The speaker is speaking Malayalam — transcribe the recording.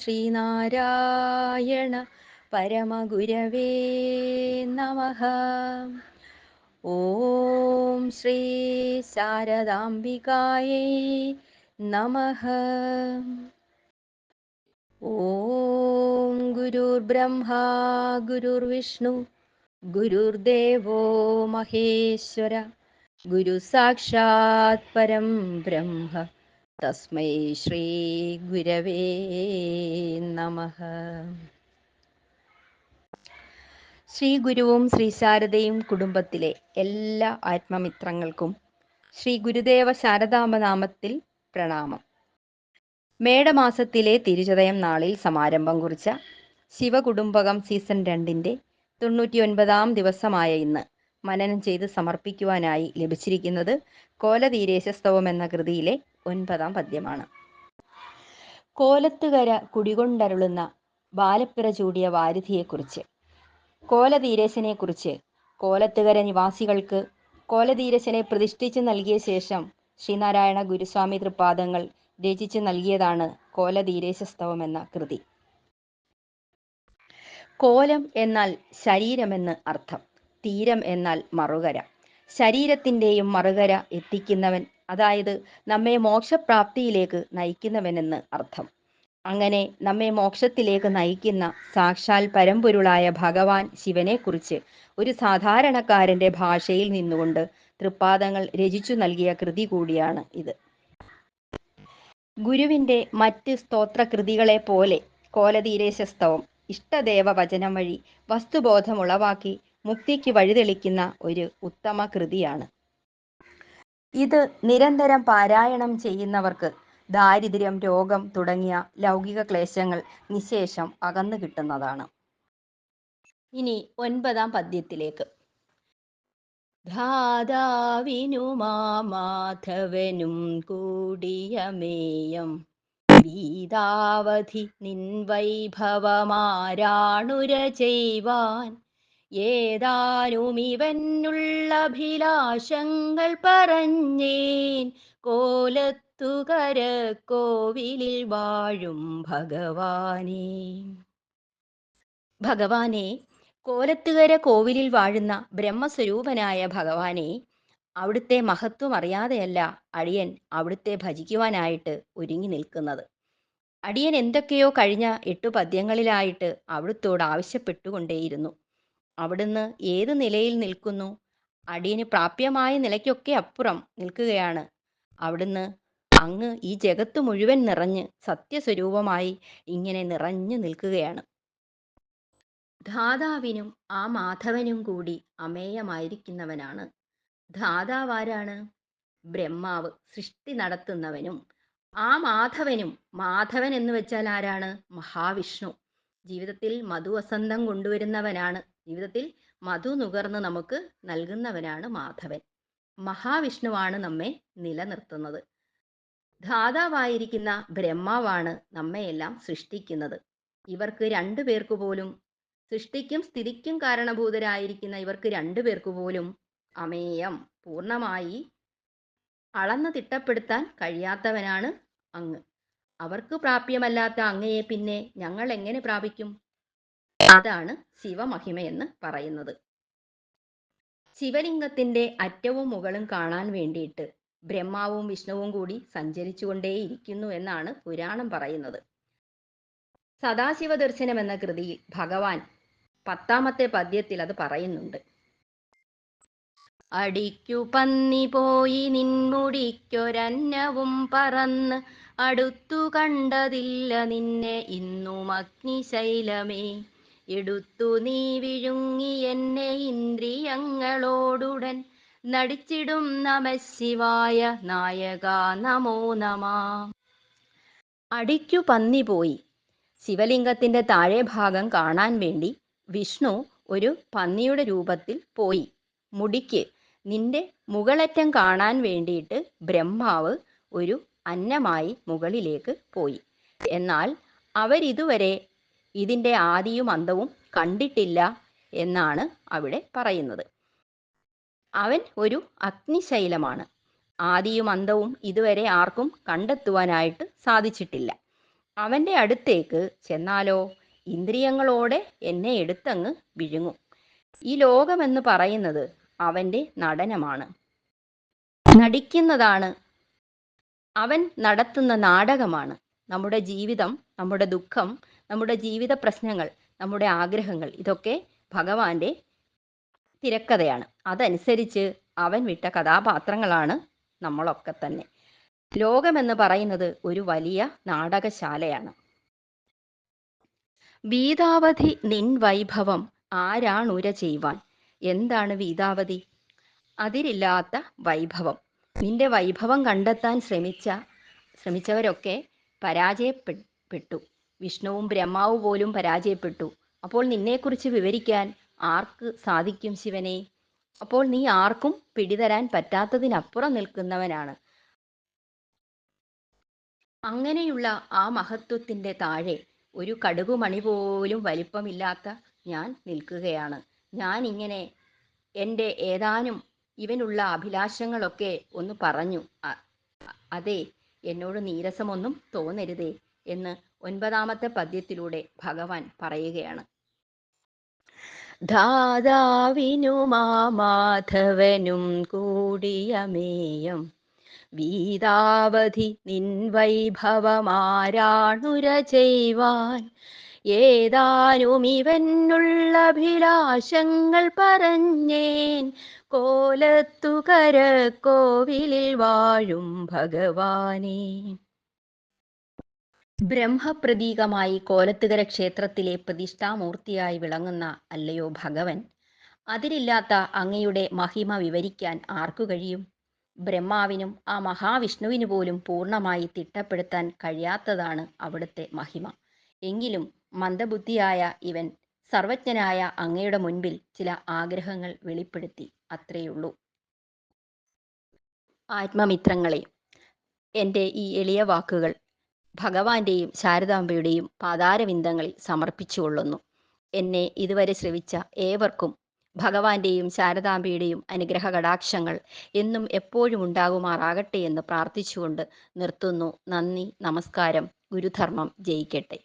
ശ്രീനാരായണ പരമഗുരവേ നമ. ഓം ശ്രീ ശാരദാംബികായേ നമ. ഓം ഗുരുർബ്രഹ്മാ ഗുരുർവിഷ്ണു ഗുരുർദേവോ മഹേശ്വര ഗുരു സാക്ഷാത് പരം ബ്രഹ്മ. തസ്മൈ ശ്രീ ഗുരവേ നമ ശ്രീ ഗുരുവും ശ്രീ ശാരദയും കുടുംബത്തിലെ എല്ലാ ആത്മമിത്രങ്ങൾക്കും ശ്രീ ഗുരുദേവ ശാരദാമനാമത്തിൽ പ്രണാമം. മേടമാസത്തിലെ തിരുചതയം നാളിൽ സമാരംഭം കുറിച്ച ശിവകുടുംബകം സീസൺ രണ്ടിന്റെ തൊണ്ണൂറ്റിയൊൻപതാം ദിവസമായ ഇന്ന് മനനം ചെയ്ത് സമർപ്പിക്കുവാനായി ലഭിച്ചിരിക്കുന്നത് കോലതീരേശസ്തവം എന്ന കൃതിയിലെ ഒൻപതാം പദ്യമാണ്. കോലത്തുകര കുടികൊണ്ടരുളുന്ന ബാലപ്പിറ ചൂടിയ വാരിധിയെക്കുറിച്ച്. കോലതീരേശനെക്കുറിച്ച് കോലത്തുകര നിവാസികൾക്ക് കോലതീരശനെ പ്രതിഷ്ഠിച്ച് നൽകിയ ശേഷം ശ്രീനാരായണ ഗുരുസ്വാമി തൃപാദങ്ങൾ രചിച്ചു നൽകിയതാണ് കോലതീരേശസ്തവം എന്ന കൃതി. കോലം എന്നാൽ ശരീരമെന്ന് അർത്ഥം. തീരം എന്നാൽ മറുകര. ശരീരത്തിന്റെയും മറുകര എത്തിക്കുന്നവൻ അതായത് നമ്മെ മോക്ഷപ്രാപ്തിയിലേക്ക് നയിക്കുന്നവനെന്ന് അർത്ഥം. അങ്ങനെ നമ്മെ മോക്ഷത്തിലേക്ക് നയിക്കുന്ന സാക്ഷാൽ പരമ്പൊരുളായ ഭഗവാൻ ശിവനെക്കുറിച്ച് ഒരു സാധാരണക്കാരന്റെ ഭാഷയിൽ നിന്നുകൊണ്ട് തൃപ്പാദങ്ങൾ രചിച്ചു നൽകിയ കൃതി കൂടിയാണ് ഇത്. ഗുരുവിന്റെ മറ്റ് സ്തോത്രകൃതികളെ പോലെ കോലതീരേശസ്തവം ഇഷ്ടദേവ വചനം വഴി വസ്തുബോധം ഉളവാക്കി മുക്തിക്ക് വഴിതെളിക്കുന്ന ഒരു ഉത്തമ കൃതിയാണ്. ഇത് നിരന്തരം പാരായണം ചെയ്യുന്നവർക്ക് ദാരിദ്ര്യം രോഗം തുടങ്ങിയ ലൗകിക ക്ലേശങ്ങൾ നിശേഷം അകന്നു കിട്ടുന്നതാണ്. ഇനി ഒൻപതാം പദ്യത്തിലേക്ക്. ധാതാവിനുമാധവനും കൂടിയമേയം വീതാവധി നിൻ വൈഭവമാരാണുര ചെയ്വാൻ ഏതാനും ഇവനുള്ള അഭിലാഷങ്ങൾ പറഞ്ഞേൻ. കോലത്തുകര കോവിലിൽ വാഴും ഭഗവാനെ. ഭഗവാനെ കോലത്തുകര കോവിലിൽ വാഴുന്ന ബ്രഹ്മസ്വരൂപനായ ഭഗവാനെ അവിടുത്തെ മഹത്വം അറിയാതെയല്ല അടിയൻ അവിടുത്തെ ഭജിക്കുവാനായിട്ട് ഒരുങ്ങി നിൽക്കുന്നത്. അടിയൻ എന്തൊക്കെയോ കഴിഞ്ഞ എട്ടു പദ്യങ്ങളിലായിട്ട് അവിടുത്തോട് ആവശ്യപ്പെട്ടുകൊണ്ടേയിരുന്നു. അവിടുന്ന് ഏത് നിലയിൽ നിൽക്കുന്നു? അടിയന് പ്രാപ്യമായ നിലയ്ക്കൊക്കെ അപ്പുറം നിൽക്കുകയാണ്. അവിടുന്ന് അങ്ങ് ഈ ജഗത്ത് മുഴുവൻ നിറഞ്ഞ് സത്യസ്വരൂപമായി ഇങ്ങനെ നിറഞ്ഞു നിൽക്കുകയാണ്. ധാതാവിനും ആ മാധവനും കൂടി അമേയമായിരിക്കുന്നവനാണ്. ധാതാവാരാണ്? ബ്രഹ്മാവ് സൃഷ്ടി നടത്തുന്നവനും ആ മാധവനും മാധവൻ എന്ന് വെച്ചാൽ ആരാണ്? മഹാവിഷ്ണു. ജീവിതത്തിൽ മധുവസന്തം കൊണ്ടുവരുന്നവനാണ്. ജീവിതത്തിൽ മധു നുകർന്ന് നമുക്ക് നൽകുന്നവനാണ് മാധവൻ. മഹാവിഷ്ണുവാണ് നമ്മെ നിലനിർത്തുന്നത്. ധാതാവായിരിക്കുന്ന ബ്രഹ്മാവാണ് നമ്മയെല്ലാം സൃഷ്ടിക്കുന്നത്. ഇവർക്ക് രണ്ടു പേർക്ക് പോലും സൃഷ്ടിക്കും സ്ഥിതിക്കും കാരണഭൂതരായിരിക്കുന്ന ഇവർക്ക് രണ്ടു പേർക്ക് പോലും അമേയം പൂർണമായി അളന്ന് തിട്ടപ്പെടുത്താൻ കഴിയാത്തവനാണ് അങ്ങ്. അവർക്ക് പ്രാപ്യമല്ലാത്ത അങ്ങയെ പിന്നെ ഞങ്ങൾ എങ്ങനെ പ്രാപിക്കും? അതാണ് ശിവമഹിമ എന്ന് പറയുന്നത്. ശിവലിംഗത്തിന്റെ അറ്റവും മുകളും കാണാൻ വേണ്ടിയിട്ട് ബ്രഹ്മാവും വിഷ്ണുവും കൂടി സഞ്ചരിച്ചുകൊണ്ടേയിരിക്കുന്നു എന്നാണ് പുരാണം പറയുന്നത്. സദാശിവ ദർശനം എന്ന കൃതിയിൽ ഭഗവാൻ പത്താമത്തെ പദ്യത്തിൽ അത് പറയുന്നുണ്ട്. അടിക്കു പന്നി പോയി നിൻമുടിക്കൊരന്നവും പറന്ന് അടുത്തു കണ്ടതില്ല നിന്നെ ഇന്നും അഗ്നിശൈലമേ. എടുത്തു നീ വിഴുങ്ങി എന്നെ ഇന്ദ്രിയങ്ങളോടുടൻ നടിച്ചിടും നമശിവായ നായക നമോ നമ. അടിക്കു പന്നി പോയി. ശിവലിംഗത്തിന്റെ താഴെ ഭാഗം കാണാൻ വേണ്ടി വിഷ്ണു ഒരു പന്നിയുടെ രൂപത്തിൽ പോയി. മുടിക്ക് നിന്റെ മുകളറ്റം കാണാൻ വേണ്ടിയിട്ട് ബ്രഹ്മാവ് ഒരു അന്നമായി മുകളിലേക്ക് പോയി. എന്നാൽ അവരിതുവരെ ഇതിന്റെ ആദിയും അന്തവും കണ്ടിട്ടില്ല എന്നാണ് അവിടെ പറയുന്നത്. അവൻ ഒരു അഗ്നിശൈലമാണ്. ആദിയും അന്തവും ഇതുവരെ ആർക്കും കണ്ടെത്തുവാനായിട്ട് സാധിച്ചിട്ടില്ല. അവന്റെ അടുത്തേക്ക് ചെന്നാലോ? ഇന്ദ്രിയങ്ങളോടെ എന്നെ എടുത്തങ്ങ് വിഴുങ്ങും. ഈ ലോകമെന്ന് പറയുന്നത് അവന്റെ നടനമാണ്. നടിക്കുന്നതാണ്. അവൻ നടത്തുന്ന നാടകമാണ്. നമ്മുടെ ജീവിതം നമ്മുടെ ദുഃഖം നമ്മുടെ ജീവിത പ്രശ്നങ്ങൾ നമ്മുടെ ആഗ്രഹങ്ങൾ ഇതൊക്കെ ഭഗവാന്റെ തിരക്കഥയാണ്. അതനുസരിച്ച് അവൻ വിട്ട കഥാപാത്രങ്ങളാണ് നമ്മളൊക്കെ തന്നെ. ലോകമെന്ന് പറയുന്നത് ഒരു വലിയ നാടകശാലയാണ്. വീതാവധി നിൻ വൈഭവം ആരാണുര ചെയ്യുവാൻ? എന്താണ് വീതാവധി? അതിരില്ലാത്ത വൈഭവം. നിന്റെ വൈഭവം കണ്ടെത്താൻ ശ്രമിച്ച ശ്രമിച്ചവരൊക്കെ പരാജയപ്പെട്ടു വിഷ്ണുവും ബ്രഹ്മാവും പോലും പരാജയപ്പെട്ടു. അപ്പോൾ നിന്നെക്കുറിച്ച് വിവരിക്കാൻ ആർക്ക് സാധിക്കും ശിവനെ? അപ്പോൾ നീ ആർക്കും പിടിതരാൻ പറ്റാത്തതിനപ്പുറം നിൽക്കുന്നവനാണ്. അങ്ങനെയുള്ള ആ മഹത്വത്തിന്റെ താഴെ ഒരു കടുകുമണി പോലും വലിപ്പമില്ലാത്ത ഞാൻ നിൽക്കുകയാണ്. ഞാൻ ഇങ്ങനെ എന്റെ ഏതാനും ഇവനുള്ള അഭിലാഷങ്ങളൊക്കെ ഒന്ന് പറഞ്ഞു. അതെ എന്നോട് നീരസമൊന്നും തോന്നരുതേ എന്ന് ഒൻപതാമത്തെ പദ്യത്തിലൂടെ ഭഗവാൻ പറയുകയാണ്. ധാതാവിനുമാധവനും കൂടിയമേയം വീതാവധി നിൻ വൈഭവമാരാണുര ചെയ്വാൻ ഏതാനും ഇവനുള്ള അഭിലാഷങ്ങൾ പറഞ്ഞേൻ കോലത്തുകര കോവിലിൽ വാഴും ഭഗവാനേ. ബ്രഹ്മപ്രതീകമായി കോലത്തുകര ക്ഷേത്രത്തിലെ പ്രതിഷ്ഠാമൂർത്തിയായി വിളങ്ങുന്ന അല്ലയോ ഭഗവൻ? അതിരില്ലാത്ത അങ്ങയുടെ മഹിമ വിവരിക്കാൻ ആർക്കു കഴിയും? ബ്രഹ്മാവിനും ആ മഹാവിഷ്ണുവിനു പോലും പൂർണമായി തിട്ടപ്പെടുത്താൻ കഴിയാത്തതാണ് അവിടുത്തെ മഹിമ. എങ്കിലും മന്ദബുദ്ധിയായ ഇവൻ സർവജ്ഞനായ അങ്ങയുടെ മുൻപിൽ ചില ആഗ്രഹങ്ങൾ വെളിപ്പെടുത്തി അത്രയുള്ളൂ. ആത്മമിത്രങ്ങളെ എന്റെ ഈ എളിയ വാക്കുകൾ ഭഗവാന്റെയും ശാരദാംബയുടെയും പാതാരവിന്ദങ്ങളിൽ സമർപ്പിച്ചുകൊള്ളുന്നു. എന്നെ ഇതുവരെ ശ്രവിച്ച ഏവർക്കും ഭഗവാന്റെയും ശാരദാംബയുടെയും അനുഗ്രഹ കടാക്ഷങ്ങൾ എന്നും എപ്പോഴും ഉണ്ടാകുമാറാകട്ടെ എന്ന് പ്രാർത്ഥിച്ചുകൊണ്ട് നിർത്തുന്നു. നന്ദി നമസ്കാരം. ഗുരുധർമ്മം ജയിക്കട്ടെ.